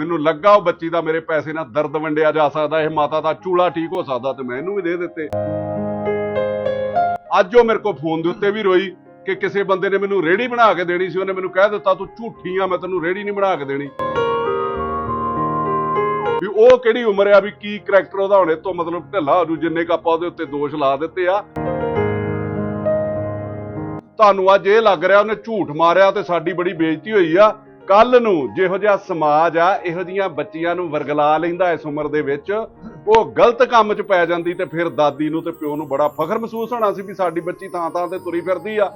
ਮੈਨੂੰ ਲੱਗਾ ਉਹ ਬੱਚੀ ਦਾ ਮੇਰੇ ਪੈਸੇ ਨਾਲ ਦਰਦ ਵੰਡਿਆ ਜਾ ਸਕਦਾ, ਇਹ ਮਾਤਾ ਦਾ ਚੂਲਾ ਠੀਕ ਹੋ ਸਕਦਾ ਤੇ ਮੈਂ ਇਹਨੂੰ ਵੀ ਦੇ ਦਿੱਤੇ। ਅੱਜ ਉਹ ਮੇਰੇ ਕੋਲ ਫੋਨ ਦੇ ਉੱਤੇ ਵੀ ਰੋਈ ਕਿ ਕਿਸੇ ਬੰਦੇ ਨੇ ਮੈਨੂੰ ਰੇੜੀ ਬਣਾ ਕੇ ਦੇਣੀ ਸੀ, ਉਹਨੇ ਮੈਨੂੰ ਕਹਿ ਦਿੱਤਾ, ਤੂੰ ਝੂਠੀ ਆ, ਮੈਂ ਤੈਨੂੰ ਰੇੜੀ ਨਹੀਂ ਬਣਾ ਕੇ ਦੇਣੀ। ਵੀ ਉਹ ਕਿਹੜੀ ਉਮਰ ਆ, ਵੀ ਕੀ ਕਰੈਕਟਰ ਉਹਦਾ, ਹੋਣੇ ਤੋਂ ਮਤਲਬ ਢਿੱਲਾ ਹੋ ਜਿੰਨੇ ਕ ਆਪਾਂ ਉਹਦੇ ਉੱਤੇ ਦੋਸ਼ ਲਾ ਦਿੱਤੇ ਆ। ਤੁਹਾਨੂੰ ਅੱਜ ਇਹ ਲੱਗ ਰਿਹਾ, ਉਹਨੇ ਝੂਠ ਮਾਰਿਆ ਤੇ ਸਾਡੀ ਬੜੀ ਬੇਇੱਜ਼ਤੀ ਹੋਈ ਆ। ਕੱਲ ਨੂੰ ਜਿਹੋ ਜਿਹਾ ਸਮਾਜ ਆ, ਇਹੋ ਜੀਆਂ ਬੱਚੀਆਂ ਨੂੰ ਵਰਗਲਾ ਲੈਂਦਾ ਇਸ ਉਮਰ ਦੇ ਵਿੱਚ, ਉਹ ਗਲਤ ਕੰਮ 'ਚ ਪੈ ਜਾਂਦੀ ਤੇ ਫਿਰ ਦਾਦੀ ਨੂੰ ਤੇ ਪਿਓ ਨੂੰ ਬੜਾ ਫਖਰ ਮਹਿਸੂਸ ਹੋਣਾ ਸੀ ਵੀ ਸਾਡੀ ਬੱਚੀ ਥਾਂ ਥਾਂ ਤੇ ਤੁਰੀ ਫਿਰਦੀ ਆ।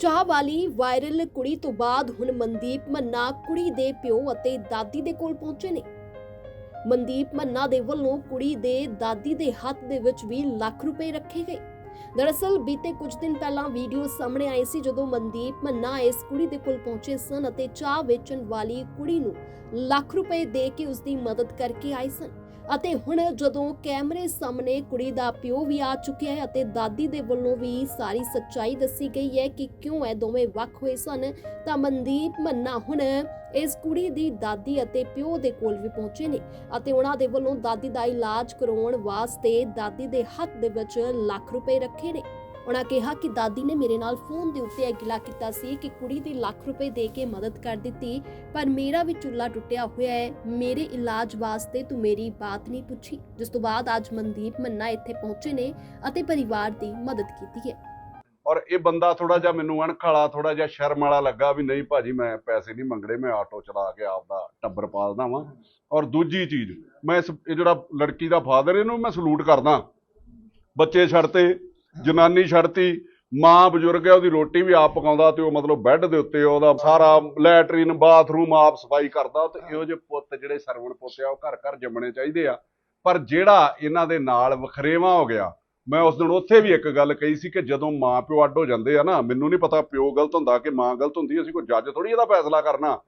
ਚਾਹ ਵਾਲੀ ਵਾਇਰਲ ਕੁੜੀ ਤੋਂ ਬਾਅਦ ਹੁਣ ਮਨਦੀਪ ਮੰਨਾ ਕੁੜੀ ਦੇ ਪਿਓ ਅਤੇ ਦਾਦੀ ਦੇ ਕੋਲ ਪਹੁੰਚੇ ਨੇ। ਮਨਦੀਪ ਮੰਨਾ ਦੇ ਵੱਲੋਂ ਕੁੜੀ ਦੇ ਦਾਦੀ ਦੇ ਹੱਥ ਦੇ ਵਿੱਚ ਵੀ ਲੱਖ ਰੁਪਏ ਰੱਖੇ ਗਏ। ਦਰਅਸਲ ਬੀਤੇ ਕੁਝ ਦਿਨ ਪਹਿਲਾਂ ਵੀਡੀਓ ਸਾਹਮਣੇ ਆਈ ਸੀ ਜਦੋਂ ਮਨਦੀਪ ਮੰਨਾ ਇਸ ਕੁੜੀ ਦੇ ਕੋਲ ਪਹੁੰਚੇ ਸਨ ਅਤੇ ਚਾਹ ਵੇਚਣ ਵਾਲੀ ਕੁੜੀ ਨੂੰ ਲੱਖ ਰੁਪਏ ਦੇ ਕੇ ਉਸ ਦੀ ਮਦਦ ਕਰਕੇ ਆਏ ਸਨ। ਅਤੇ ਹੁਣ ਜਦੋਂ ਕੈਮਰੇ ਸਾਹਮਣੇ ਕੁੜੀ ਦਾ ਪਿਓ ਵੀ ਆ ਚੁੱਕਿਆ ਹੈ ਅਤੇ ਦਾਦੀ ਦੇ ਵੱਲੋਂ ਵੀ ਸਾਰੀ ਸੱਚਾਈ ਦੱਸੀ ਗਈ ਹੈ ਕਿ ਕਿਉਂ ਇਹ ਦੋਵੇਂ ਵੱਖ ਹੋਏ ਸਨ, ਤਾਂ ਮਨਦੀਪ ਮੰਨਾ ਹੁਣ ਇਸ ਕੁੜੀ ਦੀ ਦਾਦੀ ਅਤੇ ਪਿਓ ਦੇ ਕੋਲ ਵੀ ਪਹੁੰਚੇ ਨੇ ਅਤੇ ਉਹਨਾਂ ਦੇ ਵੱਲੋਂ ਦਾਦੀ ਦਾ ਇਲਾਜ ਕਰਾਉਣ ਵਾਸਤੇ ਦਾਦੀ ਦੇ ਹੱਥ ਦੇ ਵਿੱਚ ਲੱਖ ਰੁਪਏ ਰੱਖੇ ਨੇ। ਉਹਨਾਂ ਕਿਹਾ ਕਿ ਦਾਦੀ ਨੇ ਮੇਰੇ ਨਾਲ ਫੋਨ ਦੇ ਉੱਤੇ ਇਹ ਗਿਲਾ ਕੀਤਾ ਸੀ ਕਿ ਕੁੜੀ ਦੀ ਲੱਖ ਰੁਪਏ ਦੇ ਕੇ ਮਦਦ ਕਰ ਦਿੱਤੀ, ਪਰ ਮੇਰਾ ਵੀ ਚੁੱਲਾ ਟੁੱਟਿਆ ਹੋਇਆ ਹੈ। ਮੇਰੇ ਇਲਾਜ ਵਾਸਤੇ ਤੂੰ ਮੇਰੀ ਬਾਤ ਨਹੀਂ ਪੁੱਛੀ। ਜਿਸ ਤੋਂ ਬਾਅਦ ਅੱਜ ਮਨਦੀਪ ਮੰਨਾ ਇੱਥੇ ਪਹੁੰਚੇ ਨੇ ਅਤੇ ਪਰਿਵਾਰ ਦੀ ਮਦਦ ਕੀਤੀ ਹੈ। ਔਰ ਇਹ ਬੰਦਾ ਥੋੜਾ ਜਿਹਾ ਮੈਨੂੰ ਅਣਖ ਵਾਲਾ ਥੋੜਾ ਜਿਹਾ ਸ਼ਰਮ ਵਾਲਾ ਲੱਗਾ ਵੀ ਨਹੀਂ ਭਾਜੀ, ਮੈਂ ਪੈਸੇ ਨਹੀਂ ਮੰਗਣੇ, ਮੈਂ ਆਟੋ ਚਲਾ ਕੇ ਆਪਦਾ ਟੱਬਰ ਪਾਲਦਾ ਵਾਂ। ਔਰ ਦੂਜੀ ਚੀਜ਼, ਮੈਂ ਇਸ, ਇਹ ਜਿਹੜਾ ਲੜਕੀ ਦਾ ਫਾਦਰ, ਇਹਨੂੰ ਮੈਂ ਸਲੂਟ ਕਰਦਾ। ਬੱਚੇ ਛੱਡਤੇ ਜਨਾਨੀ ਛੱਡਤੀ, ਮਾਂ ਬਜ਼ੁਰਗ ਹੈ, ਉਹਦੀ ਰੋਟੀ ਵੀ ਆਪ ਪਕਾਉਂਦਾ ਤੇ ਉਹ ਮਤਲਬ ਬੈੱਡ ਦੇ ਉੱਤੇ ਉਹਦਾ ਸਾਰਾ ਲੈਟਰੀਨ, ਬਾਥਰੂਮ ਆਪ ਸਫ਼ਾਈ ਕਰਦਾ, ਤੇ ਇਹੋ ਜਿਹੇ ਪੁੱਤ ਜਿਹੜੇ ਸਰਵਣ ਪੁੱਤ ਆ, ਉਹ ਘਰ ਘਰ ਜੰਮਣੇ ਚਾਹੀਦੇ ਆ। ਪਰ ਜਿਹੜਾ ਇਹਨਾਂ ਦੇ ਨਾਲ ਵਖਰੇਵਾ ਹੋ ਗਿਆ, ਮੈਂ ਉਸ ਦਿਨ ਉੱਥੇ ਵੀ ਇੱਕ ਗੱਲ ਕਹੀ ਸੀ ਕਿ ਜਦੋਂ ਮਾਂ ਪਿਓ ਅੱਡ ਹੋ ਜਾਂਦੇ ਆ ਨਾ, ਮੈਨੂੰ ਨਹੀਂ ਪਤਾ ਪਿਓ ਗਲਤ ਹੁੰਦਾ ਕਿ ਮਾਂ ਗਲਤ ਹੁੰਦੀ ਅਸੀਂ ਕੋਈ ਜੱਜ ਥੋੜੀ ਇਹਦਾ ਫੈਸਲਾ ਕਰਨਾ।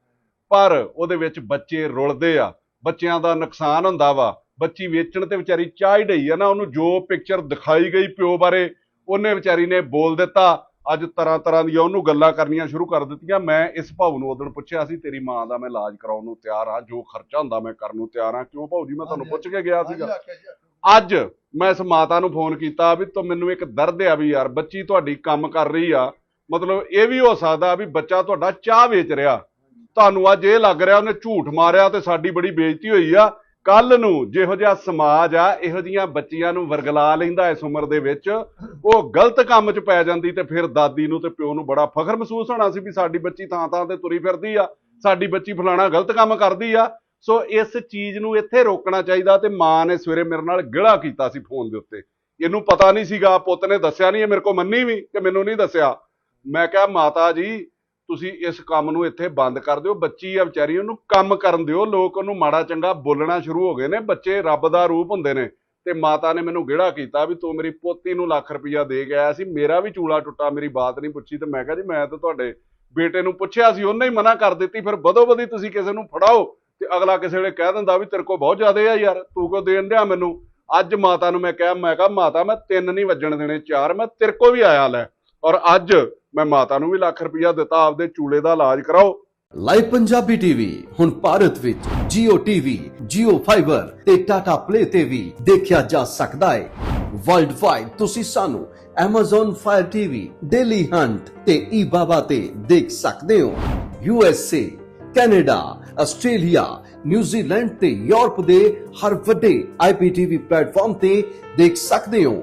ਪਰ ਉਹਦੇ ਵਿੱਚ ਬੱਚੇ ਰੁਲਦੇ ਆ, ਬੱਚਿਆਂ ਦਾ ਨੁਕਸਾਨ ਹੁੰਦਾ ਵਾ, ਬੱਚੀ ਵੇਚਣ ਤੇ ਵਿਚਾਰੀ ਚਾਹ ਹੀ ਡਈ ਆ ਨਾ, ਉਹਨੂੰ ਜੋ ਪਿਕਚਰ ਦਿਖਾਈ ਗਈ ਪਿਓ ਬਾਰੇ ਉਹਨੇ ਵਿਚਾਰੀ ਨੇ ਬੋਲ ਦਿੱਤਾ ਅੱਜ ਤਰ੍ਹਾਂ ਤਰ੍ਹਾਂ ਦੀਆਂ ਉਹਨੂੰ ਗੱਲਾਂ ਕਰਨੀਆਂ ਸ਼ੁਰੂ ਕਰ ਦਿੱਤੀਆਂ ਮੈਂ ਇਸ ਭਾਉ ਨੂੰ ਉਦੋਂ ਪੁੱਛਿਆ ਸੀ ਤੇਰੀ ਮਾਂ ਦਾ ਮੈਂ ਇਲਾਜ ਕਰਾਉਣ ਨੂੰ ਤਿਆਰ ਆ ਜੋ ਖਰਚਾ ਹੁੰਦਾ ਮੈਂ ਕਰਨ ਨੂੰ ਤਿਆਰ ਆ ਕਿਉਂ ਭਾਉ ਜੀ ਮੈਂ ਤੁਹਾਨੂੰ ਪੁੱਛ ਕੇ ਗਿਆ ਸੀਗਾ। ਅੱਜ ਮੈਂ ਇਸ ਮਾਤਾ ਨੂੰ ਫੋਨ ਕੀਤਾ ਵੀ ਤੂੰ ਮੈਨੂੰ ਇੱਕ ਦਰਦ ਆ ਵੀ ਯਾਰ ਬੱਚੀ ਤੁਹਾਡੀ ਕੰਮ ਕਰ ਰਹੀ ਆ ਮਤਲਬ ਇਹ ਵੀ ਹੋ ਸਕਦਾ ਵੀ ਬੱਚਾ ਤੁਹਾਡਾ ਚਾਹ ਵੇਚ ਰਿਹਾ। ਤੁਹਾਨੂੰ ਅੱਜ ਇਹ ਲੱਗ ਰਿਹਾ ਉਹਨੇ ਝੂਠ ਮਾਰਿਆ ਤੇ ਸਾਡੀ ਬੜੀ ਬੇਇੱਜ਼ਤੀ ਹੋਈ ਆ ਕੱਲ ਨੂੰ ਜਿਹੋ ਜਿਹਾ ਸਮਾਜ ਆ, ਇਹੋ ਜੀਆਂ ਬੱਚੀਆਂ ਨੂੰ ਵਰਗਲਾ ਲੈਂਦਾ ਇਸ ਉਮਰ ਦੇ ਵਿੱਚ, ਉਹ ਗਲਤ ਕੰਮ 'ਚ ਪੈ ਜਾਂਦੀ ਤੇ ਫਿਰ ਦਾਦੀ ਨੂੰ ਤੇ ਪਿਓ ਨੂੰ ਬੜਾ ਫਖਰ ਮਹਿਸੂਸ ਹੋਣਾ ਸੀ ਵੀ ਸਾਡੀ ਬੱਚੀ ਥਾਂ ਥਾਂ ਤੇ ਤੁਰੀ ਫਿਰਦੀ ਆ, ਸਾਡੀ ਬੱਚੀ ਫਲਾਣਾ ਗਲਤ ਕੰਮ ਕਰਦੀ ਆ। ਸੋ ਇਸ ਚੀਜ਼ ਨੂੰ ਇੱਥੇ ਰੋਕਣਾ ਚਾਹੀਦਾ ਤੇ ਮਾਂ ਨੇ ਸਵੇਰੇ ਮੇਰੇ ਨਾਲ ਗਿਲਾ ਕੀਤਾ ਸੀ ਫੋਨ ਦੇ ਉੱਤੇ। ਇਹਨੂੰ ਪਤਾ ਨਹੀਂ ਸੀਗਾ, ਪੁੱਤ ਨੇ ਦੱਸਿਆ ਨਹੀਂ, ਇਹ ਮੇਰੇ ਕੋਲ ਮੰਨੀ ਵੀ ਕਿ ਮੈਨੂੰ ਨਹੀਂ ਦੱਸਿਆ। ਮੈਂ ਕਿਹਾ, ਮਾਤਾ ਜੀ ਤੁਸੀਂ ਇਸ ਕੰਮ ਨੂੰ ਇੱਥੇ ਬੰਦ ਕਰ ਦਿਓ। ਬੱਚੀ ਆ ਵਿਚਾਰੀ, ਉਹਨੂੰ ਕੰਮ ਕਰਨ ਦਿਓ। ਲੋਕ ਉਹਨੂੰ ਮਾੜਾ ਚੰਗਾ ਬੋਲਣਾ ਸ਼ੁਰੂ ਹੋ ਗਏ ਨੇ। ਬੱਚੇ ਰੱਬ ਦਾ ਰੂਪ ਹੁੰਦੇ ਨੇ। ਤੇ ਮਾਤਾ ਨੇ ਮੈਨੂੰ ਗਿਹੜਾ ਕੀਤਾ ਵੀ ਤੂੰ ਮੇਰੀ ਪੋਤੀ ਨੂੰ ਲੱਖ ਰੁਪਈਆ ਦੇ ਕੇ ਆਇਆ ਸੀ। ਮੇਰਾ ਵੀ ਚੂਲਾ ਟੁੱਟਾ, ਮੇਰੀ ਬਾਤ ਨਹੀਂ ਪੁੱਛੀ। ਤੇ ਮੈਂ ਕਿਹਾ ਜੀ, ਮੈਂ ਤਾਂ ਤੁਹਾਡੇ ਬੇਟੇ ਨੂੰ ਪੁੱਛਿਆ ਸੀ, ਉਹਨੇ ਹੀ ਮਨਾ ਕਰ ਦਿੱਤੀ। ਫਿਰ ਬਦੋ ਬਦੀ ਤੁਸੀਂ ਕਿਸੇ ਨੂੰ ਫੜਾਓ ਤੇ ਅਗਲਾ ਕਿਸੇ ਵੇਲੇ ਕਹਿ ਦਿੰਦਾ ਵੀ ਤੇਰੇ ਕੋਲ ਬਹੁਤ ਜ਼ਿਆਦਾ ਆ ਯਾਰ, ਤੂੰ ਕਿਉਂ ਦੇਣ ਡਿਆ ਮੈਨੂੰ? ਅੱਜ ਮਾਤਾ ਨੂੰ ਮੈਂ ਕਿਹਾ ਮੈਂ ਕਿਹਾ, ਮਾਤਾ, ਮੈਂ ਤਿੰਨ ਨਹੀਂ ਵੱਜਣ ਦੇਣੇ, ਚਾਰ, ਮੈਂ ਤੇਰੇ ਕੋਲ ਵੀ ਆਇਆ ਲੈ। ਔਰ ਅੱਜ ਮੈਂ ਮਾਤਾ ਨੂੰ ਵੀ ਲੱਖ ਰੁਪਈਆ ਦਿੱਤਾ ਆਪਦੇ ਚੂਲੇ ਦਾ ਇਲਾਜ ਕਰਾਓ। ਲਾਈਵ ਪੰਜਾਬੀ ਟੀਵੀ ਹੁਣ ਭਾਰਤ ਵਿੱਚ Jio TV, Jio Fiber ਤੇ Tata Play ਤੇ ਵੀ ਦੇਖਿਆ ਜਾ ਸਕਦਾ ਹੈ। ਵਰਲਡ ਵਾਈਡ ਤੁਸੀਂ ਸਾਨੂੰ Amazon Fire TV, Daily Hunt ਤੇ eBaba ਤੇ ਦੇਖ ਸਕਦੇ ਹੋ। USA, Canada, Australia, New Zealand ਤੇ ਯੂਰਪ ਦੇ ਹਰ ਵੱਡੇ IPTV ਪਲੇਟਫਾਰਮ ਤੇ ਦੇਖ ਸਕਦੇ ਹੋ।